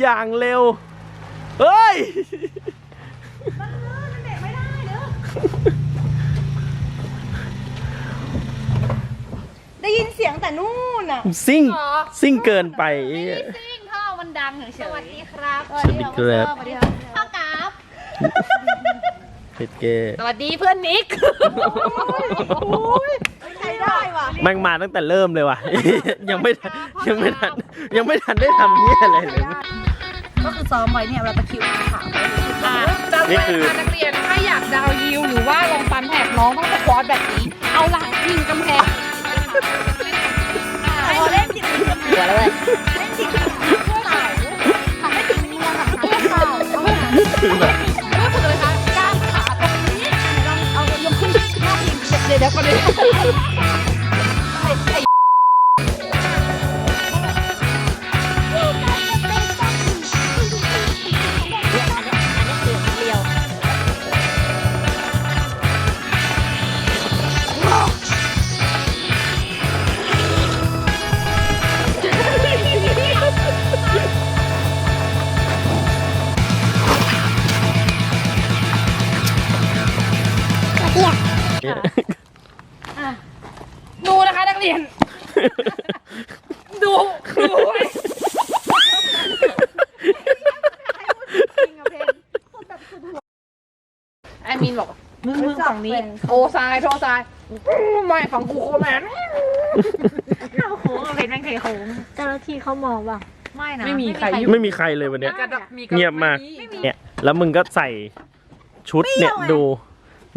อย่างเร็ว เฮ้ยได้ยินเสียงแต่นู่นอะซิ่งอ๋อซิ่งเกินไปไม่ได้ซิ่งท่อมันดังเฉยๆสวัสดีครับสวัสดีครับสวัสดีครับพ่อกราฟเพชรเกสวัสดีเพื่อนนิกใช้ได้ว่ะแม่งมาตั้งแต่เริ่มเลยว่ะ ยังไม่ทันยังไม่ทันยังไม่ทันได้ทำเนี้ยอะไรเลย ก็คือซ้อมไว้เนี่ยเวลาตะคริวถามไว้อะจำนี่ไว้คือนะนักเรียนถ้าอยากดาวยิวหรือว่าลงฟันแผกน้องต้องสควอตแบบนี้ เอาหลังพิงกำแพงพอเล่นจิตวิทยาเดี๋ยวเลยเล่นจิตวิทยาเพื่อเต่าทำให้ถึงมือหลังเพื่อเต่าเท่านั้นคือแบบก็คือเลยคะกล้ามขาตรงนี้ลองเอายกขึ้นหน้าพิมพ์เดี๋ยวเดี๋ยวก่อนเดี๋ย ดูดูไว้แอดมินบอกมึงมึงฝั่งนี้โทรซ้ายโทรซ้ายไม่ฝั่งกูโคแมนเข้าโค้งเป็นแม่งเคยโค้งเจ้าหน้าที่เขามองว่าไม่นะไม่มีใครอยู่ไม่มีใครเลยวันเนี้ยกระดับมีกระดับเงียบมากไเนี่ยแล้วมึงก็ใส่ชุดเนี่ยดู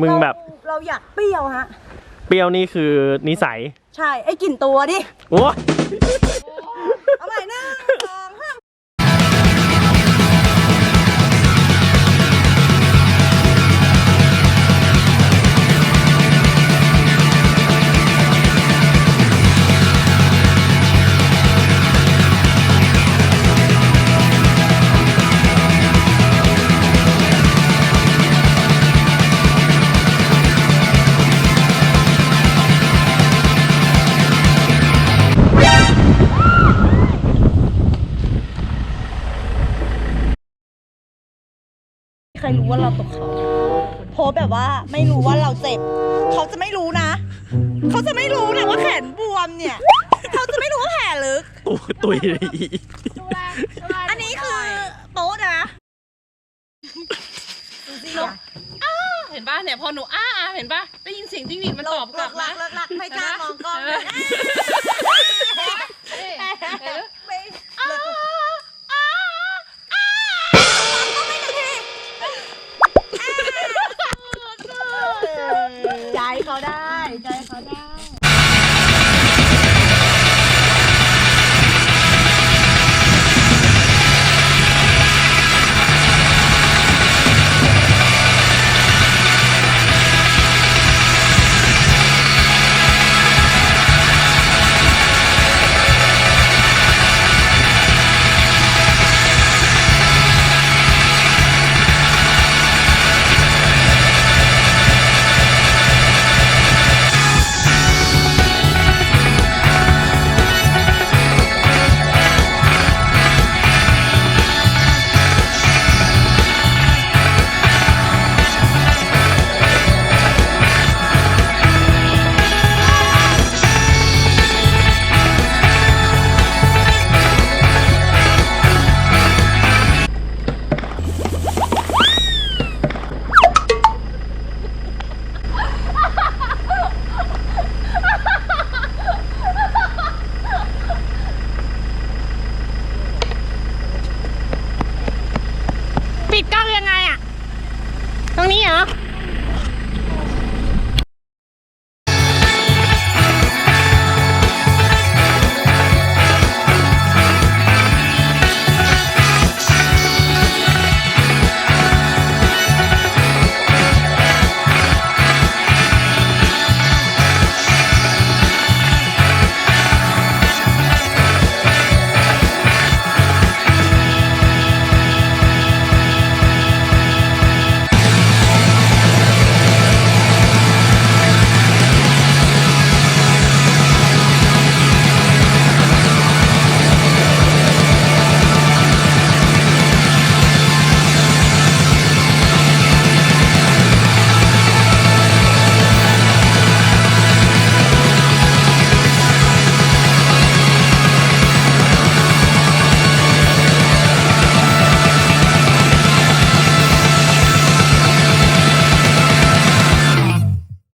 มึงแบบเราอยากเปรี้ยวฮะ เปรี้ยวนี่คือนิสัย ใช่ไอ้กลิ่นตัวดิ โอ้ เอาใหม่หนึ่งสอง รรู้ว่าเราตกเขาโพสต์แบบว่าไม่รู้ว่าเราเจ็บ เขาจะไม่รู้นะ เขาจะไม่รู้นะว่าแขนบวมเนี่ย เขาจะไม่รู้ว่าแผลลึกตุยตุยเลยอีอันนี้คือโป๊ะนะเห็นป่ะเนี่ยพอหนูอ้าเห็นป่ะได้ยินเสียงจิ้งหรีดมันตอบกลับหลันะกหลักหลักไม่กล้ามองกล้องเลย ใ